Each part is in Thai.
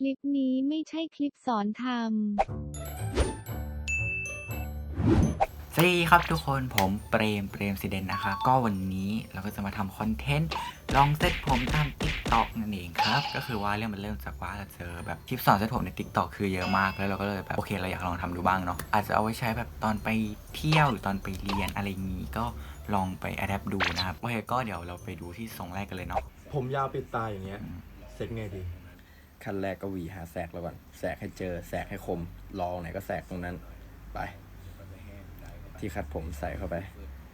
คลิปนี้ไม่ใช่คลิปสอนทำสวัสดีครับทุกคนผมเปรมเปรมสิเดนนะคะ ก็วันนี้เราก็จะมาทำคอนเทนต์ลองเซตผมตามติ๊กต็อกนั่นเองครับ ก็คือว่าเรื่องมันเริ่มจากว่าเราเจอแบบคลิปสอนเซตผมในติ๊กต็อกคือเยอะมากแล้วเราก็เลยแบบโอเคเราอยากลองทำดูบ้างเนาะอาจจะเอาไว้ใช้แบบตอนไปเที่ยวหรือตอนไปเรียนอะไรอย่างนี้ก็ลองไปอัดแอปดูนะครับโอเคก็เดี๋ยวเราไปดูที่ทรงแรกกันเลยเนาะผมยาวปิดตาอย่างเงี้ยเซ็ตไงดี ขั้นแรกก็วีหาแสกแล้วก่อนแสกให้เจอแสกให้คมรองไหนก็แสกตรงนั้นไป ที่คัดผมใส่เข้าไป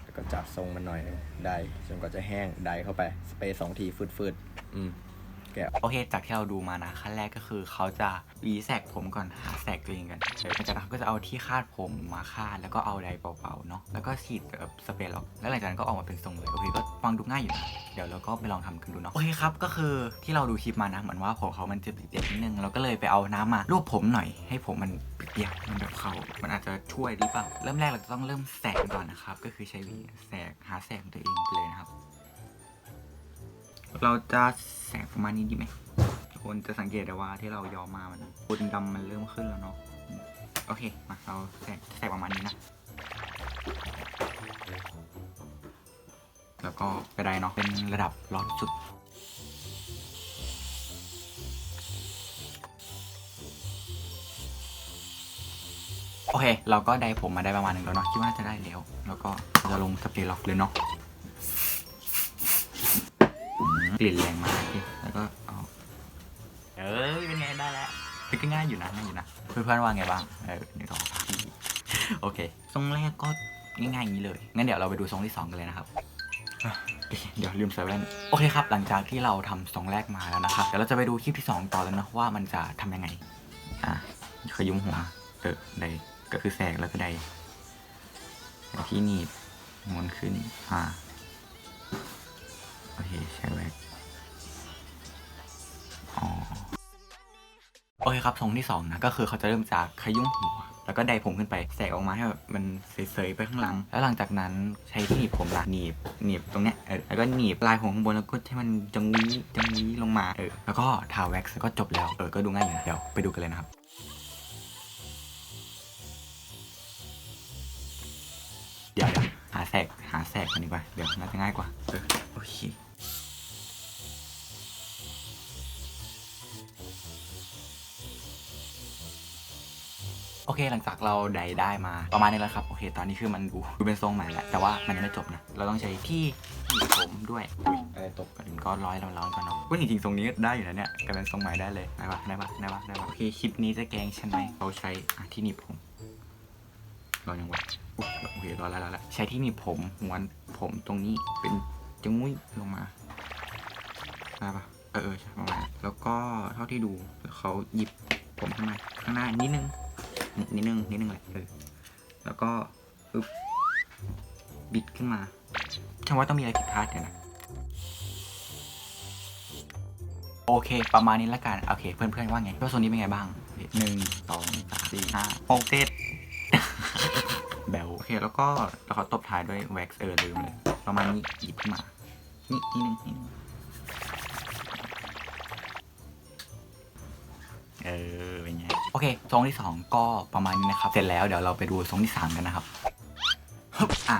แล้วก็จับทรงมันหน่อยได้จนกว่าจะแห้งได้เข้าไป สเปรย์สองทีฟืดๆอืม แกะโอเคจากที่เราดูมานะขั้นแรกก็คือเขาจะหวีแสกผมก่อนหาแสกตัวเองกันเดี๋ยวหลังจากนั้นเขาก็จะเอาที่คาดผมมาคาดแล้วก็เอาไดร์เบาๆเนาะแล้วก็ฉีดแบบสเปรย์ล็อกแล้วหลังจากนั้นก็ออกมาเป็นทรงเลยโอเคก็ฟังดูง่ายอยู่นะเดี๋ยวเราก็ไปลองทำกันดูเนาะโอเคครับก็คือที่เราดูคลิปมานะเหมือนว่าผมเขามันจะเปียกๆนิดนึงเราก็เลยไปเอาน้ำมาลูบผมหน่อยให้ผมมันเปียกๆมันแบบเขามันอาจจะช่วยหรือเปล่าเริ่มแรกเราจะต้องเริ่มแสกก่อนนะครับก็คือใช้หวีแสกหาแสกของตัวเองไปเลยนะครับ เราจะแสกประมาณนี้ดีไหมคนจะสังเกตได้ว่าที่เรายอมมามันปูนดำมันเริ่มขึ้นแล้วเนาะโอเคมาเราแสกแสกประมาณนี้นะ แล้วก็กระไดเนาะเป็นระดับร้อนสุดโอเค เราก็ได้ผมมาได้ประมาณหนึ่งแล้วเนาะคิดว่าน่าจะได้แล้ว แล้วก็จะลงสเปรย์ล็อกเลยเนาะ ลิ่นแรงมากโอเคแล้วก็เอาเอ้ยเป็นไงได้แล้วคือก็ง่ายอยู่นะง่ายอยู่นะเพื่อนๆว่าไงบ้างเออหนึ่งสองสามสี่โอเคทรงแรกก็ง่ายๆอย่างนี้เลยงั้นเดี๋ยวเราไปดูทรงที่สองกันเลยนะครับอะเดี๋ยวลืมใส่แว่นโอเคครับ หลังจากที่เราทำทรงแรกมาแล้วนะครับเดี๋ยวเราจะไปดูคลิปที่สองต่อแล้วนะว่ามันจะทำยังไงอะขยุมหัวเออใดก็คือแสกแล้วก็ใดแล้วที่หนีบม้วนขึ้นอ่า โอเคใช้แว็กอ๋อโอเคครับทรงที่สองนะก็คือเขาจะเริ่มจากขยุ่มหัว แล้วก็ไดผมขึ้นไปแสกออกมาให้แบบมันเสยๆไปข้างหลัง แล้วหลังจากนั้นใช้ที่หนีบผมละหนีบหนีบตรงเนี้ยเออแล้วก็หนีบปลายผมข้างบนแล้วก็ให้มันจังวีจังวีลงมาเออแล้วก็ทาแว็กซ์แล้วก็จบแล้วเออก็ดูง่ายอยู่นะเดี๋ยวไปดูกันเลยนะครับเดี๋ยวเดี๋ยวหาแสกหาแสกกันดีกว่าเดี๋ยวน่าจะง่ายกว่าเออโอเค โอเคหลังจากเราได้ได้มาประมาณนี้แล้วครับ โอเค ตอนนี้คือมันดูดูเป็นทรงใหม่แล้วแต่ว่ามันยังไม่จบนะ เราต้องใช้ที่มีผมด้วยอุ้ยอะไรตกก่อนอื่นก็ร้อยเราร้อนก่อนเนาะว่าจริงๆทรงนี้ได้อยู่นะเนี่ยกลายเป็นทรงใหม่ได้เลยได้ปะได้ปะได้ปะได้ปะโอเคคลิปนี้จะแกงใช่ไหมเราใช้อะที่หนีบผมร้อนยังวะอุ๊ยโอเครอแล้วแล้วใช้ที่หนีบผมม้วนผมตรงนี้เป็นจมุ้ยลงมาได้ปะเออใช่ประมาณแล้วก็เท่าที่ดูเขาหยิบผมข้างในข้างหน้านิดนึง นิดนึงนิดนึงแหละเออแล้วก็อึบบิดขึ้นมาฉันว่าต้องมีอะไรผิดพลาดเดี๋ยวนะโอเค ประมาณนี้ละกัน โอเค เพื่อนๆว่าไงว่าโซนนี้เป็นไงบ้างหนึ่งสองสามสี่ห้าหกเจ็ดแบลโอเค แล้วก็เราขอตบท้ายด้วยแว็กซ์เออลืมเลย ประมาณนี้หยิบขึ้นมา นี่นิดนึงนิดนึงเออ เป็นไง โอเคทรงที่สองก็ประมาณนี้นะครับ เสร็จแล้วเดี๋ยวเราไปดูทรงที่สามกันนะครับฮึบอะ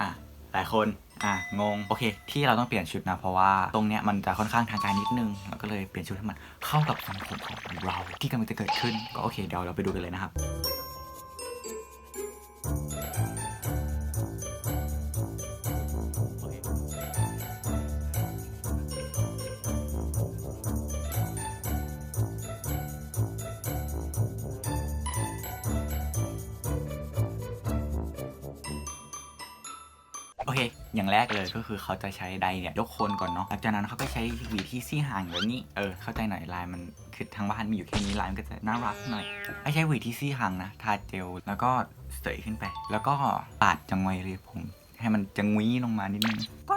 อะหลายคนอะงง โอเค ที่เราต้องเปลี่ยนชุดนะ เพราะว่าตรงเนี้ยมันจะค่อนข้างทางการนิดนึงเราก็เลยเปลี่ยนชุดให้มันเข้ากับสังคมของเราที่กำลังจะเกิดขึ้นก็โอเคเดี๋ยวเราไปดูกันเลยนะครับ โอเค อย่างแรกเลยก็คือเขาจะใช้ไดเนี่ยยกโคนก่อนเนาะหลังจากนั้นเขาก็ใช้หวีที่ซี่ห่างแบบนี้เออเข้าใจหน่อยลายมันคือทางบ้านมีอยู่แค่นี้ลายมันก็จะน่ารักหน่อยไม่ใช้หวีที่ซี่ห่างนะทาเจลแล้วก็เสยขึ้นไป แล้วก็ปาดจังไวเลยผม ให้มันจังวีลงมานิดนึงก็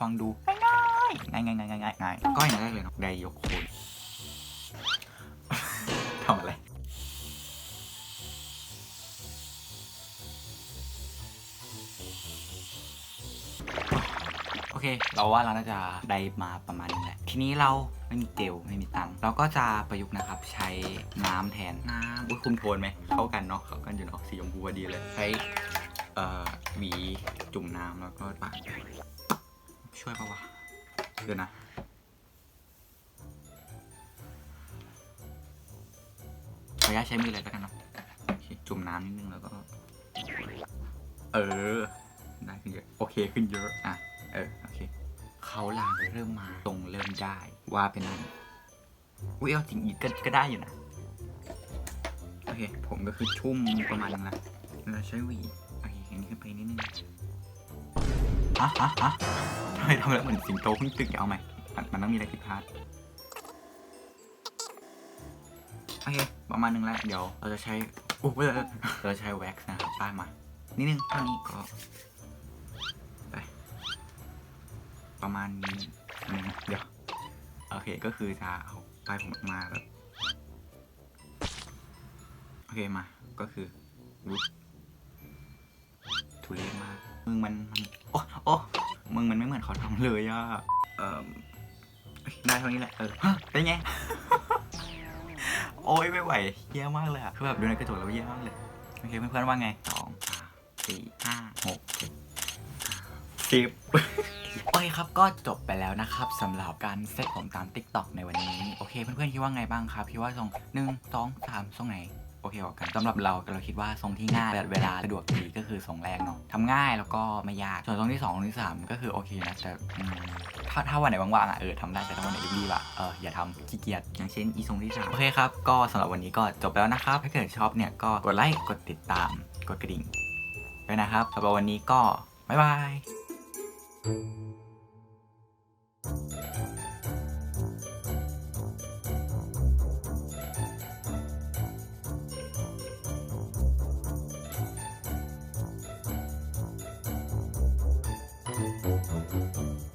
ฟังดูง่ายง่ายง่ายง่ายง่ายง่ายก็อย่างแรกเลยเนาะไดยกโคน เคเราว่าเราน่าจะได้มาประมาณนี้แหละ ทีนี้เราไม่มีเจลไม่มีตังค์เราก็จะประยุกต์นะครับ ใช้น้ำแทนน้ำอุ้ยคุมโทนไหมเข้ากันเนาะเข้ากันอยู่เนาะสีชมพูพอดีเลยใช้เอ่อหวีจุ่มน้ำแล้วก็ปาดช่วยปะวะเดี๋ยวนะขออนุญาตใช้มือเลยแล้วกันเนาะจุ่มน้ำนิดนึงแล้วก็ เออ ได้ขึ้นเยอะ โอเคขึ้นเยอะ อะ เออ โอเค เขาลางเริ่มมาตรงเริ่มได้ ว่าเป็นอุ้ยเอาจริงอีกก็ก็ได้อยู่นะ โอเค ผมก็คือชุ่มประมาณนึงละเราใช้หวีโอเคอันนี้ขึ้นไปนิดนึงฮะฮะฮะทำไมทำแล้วเหมือนสิงโตเพิ่งตึกอย่าเอาไหมมันมันต้องมีอะไรผิดพลาดโอเค ประมาณนึงแล้ว เดี๋ยวเราจะใช้ อุ๊ยเราจะใช้แว็กซ์นะครับป้ายมา นิดนึงเท่านี้ก็ ประมาณนี้นะเดี๋ยวโอเคก็คือจะเอาป้ายผมออกมาแบบโอเคมา ก็คือวุ๊บทุเรศมากมึงมันมันโอ้โอ้มึงมันไม่เหมือนเขาทำเลยอะเออได้เท่านี้แหละเออเป็นไงโอ้ยไม่ไหวเยี่ยมากเลยอะคือแบบดูในกระจกแล้วเยี่ยมากเลยโอเคเพื่อนๆว่าไงสองสามสี่ห้าหกเจ็ด สิบโอเคครับก็จบไปแล้วนะครับสำหรับการเซตผมตาม TikTok ในวันนี้ โอเคเพื่อนๆคิดว่าไงบ้างครับคิดว่าทรงหนึ่งสองสามทรงไหนโอเคกว่ากันสำหรับเราเราคิดว่าทรงที่ง่ายเวลาสะดวกดีก็คือทรงแรกเนาะทำง่ายแล้วก็ไม่ยากส่วนทรงที่สองทรงที่สามก็คือโอเคนะแต่อืมถ้าถ้าวันไหนว่างๆอะเออทำได้แต่ถ้าวันไหนรีบๆอะเอออย่าทำขี้เกียจอย่างเช่นอีทรงที่สามโอเคครับก็สำหรับวันนี้ก็จบแล้วนะครับถ้าเกิดชอบเนี่ยก็กดไลค์กดติดตามกดกระดิ่งด้วยนะครับสำหรับวันนี้ก็บ๊ายบาย Thank you